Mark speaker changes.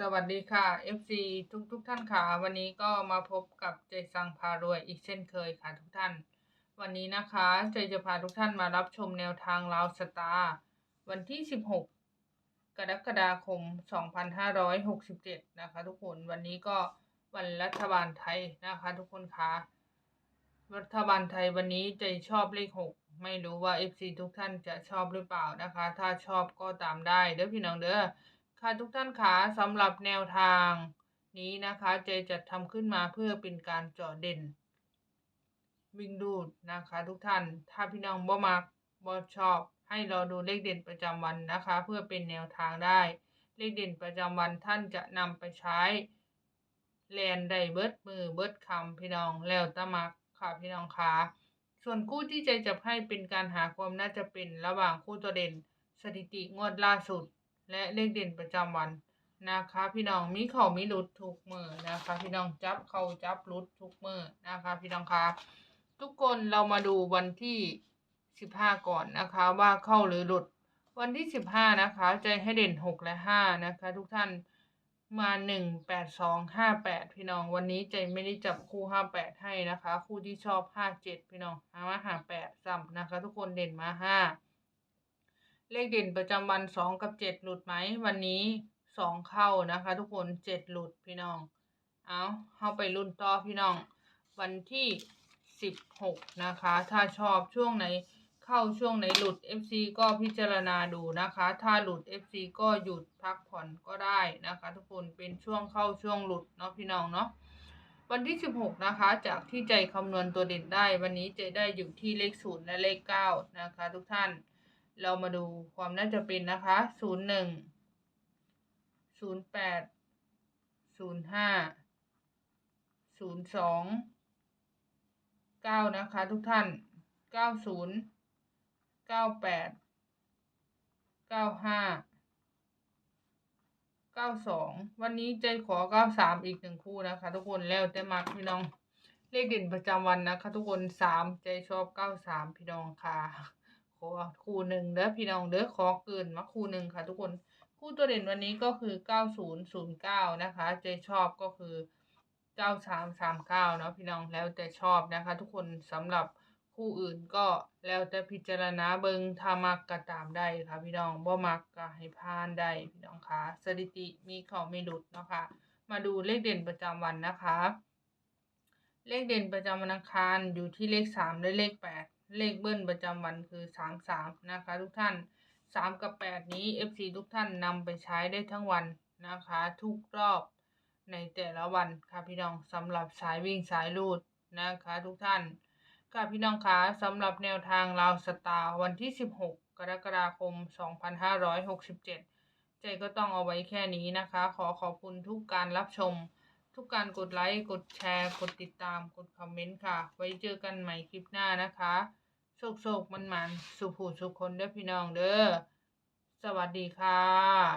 Speaker 1: สวัสดีค่ะ FC ทุกทุกๆท่านค่ะ วันนี้ก็มาพบกับเจสังพารวยอีกเช่นเคยค่ะทุกท่าน วันนี้นะคะเจจะพาทุกท่านมารับชมแนวทางลาวสตาร์วันที่ 16 กรกฎาคม 2567 นะคะ ทุกคนวันนี้ก็วันรัฐบาลไทยนะคะ ทุกคนคะรัฐบาลไทยวันนี้เจชอบเลข 6 ไม่รู้ว่า FC ทุกท่านจะชอบหรือเปล่านะคะ ถ้าชอบก็ตามได้เด้อพี่น้องเด้อ ค่ะทุกท่านคะสำหรับแนวทางนี้นะคะเจจะทำขึ้นมาเพื่อเป็นการเจาะเด่น วิ่งดูดนะคะทุกท่านถ้าพี่น้องบ่มักบ่ชอบ ให้รอดูเลขเด่นประจำวันนะคะ เพื่อเป็นแนวทางได้ เลขเด่นประจำวันท่านจะนำไปใช้แลนได้เบิดมือเบิดคำพี่น้องแล้วตะมักค่ะพี่น้องคะส่วนคู่ที่ใจจะให้เป็นการหาความน่าจะเป็นระหว่างคู่ตัวเด่น สถิติงวดล่าสุด และเลขเด่นประจำวันนะคะ พี่น้องมีเข่ามีหลุดทุกมือนะคะ พี่น้องจับเข่าจับหลุดทุกมือนะคะ พี่น้องคะทุกคนเรามาดูวันที่สิบห้าก่อนนะคะ ว่าเข้าหรือหลุด วันที่สิบห้านะคะ ใจให้เด่นหกและห้านะคะ ทุกท่านมาหนึ่งแปดสองห้าแปดพี่น้องวันนี้ใจไม่ได้จับคู่ห้าแปดให้นะคะ คู่ที่ชอบห้าเจ็ดพี่น้องหามาหาแปดซ้ำนะคะ ทุกคนเด่นมาห้า เลขเด่นประจำวันสองกับเจ็ดหลุดไหม วันนี้สองเข้านะคะ ทุกคนเจ็ดหลุดพี่น้อง เอาเข้าไปรุ่นต่อพี่น้อง วันที่สิบหกนะคะ ถ้าชอบช่วงไหนเข้าช่วงไหนหลุด FC ก็พิจารณาดูนะคะ ถ้าหลุด FC ก็หยุดพักผ่อนก็ได้นะคะ ทุกคนเป็นช่วงเข้าช่วงหลุดเนาะพี่น้องเนาะวันที่ 16 นะคะ จากที่ใจคำนวณตัวเด่นได้ วันนี้ใจได้อยู่ที่เลขศูนย์และเลขเก้านะคะ ทุกท่าน เรามาดูความน่าจะเป็นนะคะศูนย์หนึ่งศูนย์แปดศูนย์ห้าศูนย์สองเก้านะคะทุกท่านเก้าศูนย์เก้าแปดเก้าห้าเก้าสองวันนี้ใจขอเก้าสามอีกหนึ่งคู่นะคะ ทุกคนแล้วแต่มักพี่น้องเลขเด่นประจำวันนะคะ ทุกคนสามใจชอบเก้าสามพี่น้องค่ะ ขอคู่หนึ่งเด้อพี่น้องเด้อขอเกินมาคู่หนึ่งค่ะ ทุกคนคู่ตัวเด่นวันนี้ก็คือเก้าศูนย์ศูนย์เก้านะคะใจชอบก็คือเก้าสามสามเก้าเนาะพี่น้องแล้วแต่ชอบนะคะ ทุกคนสำหรับคู่อื่นก็แล้วแต่พิจารณาเบิงถ้ามักก็ตามได้ค่ะ พี่น้องบ่มักก็ให้พานได้พี่น้องค่ะสถิติมีเขาไม่หลุดเนาะค่ะมาดูเลขเด่นประจำวันนะคะ เลขเด่นประจำวันอังคารอยู่ที่เลขสามและเลขแปด เลขเบิ้ลประจำวันคือสามสามนะคะ ทุกท่านสามกับแปดนี้ FC ทุกท่านนำไปใช้ได้ทั้งวันนะคะ ทุกรอบในแต่ละวันค่ะพี่น้องสำหรับสายวิ่งสายลูดนะคะ ทุกท่านค่ะพี่น้องคะสำหรับแนวทางลาวสตาร์วันที่ 16 กรกฎาคม 2567 ใจก็ต้องเอาไว้แค่นี้นะคะ ขอขอบคุณทุกการรับชม ทุกการกดไลค์ กดแชร์ กดติดตาม กดคอมเมนต์ค่ะ ไว้เจอกันใหม่คลิปหน้านะคะ โชคโชคมันมันๆสุขูสุขคนเด้อพี่น้องเด้อสวัสดีค่ะ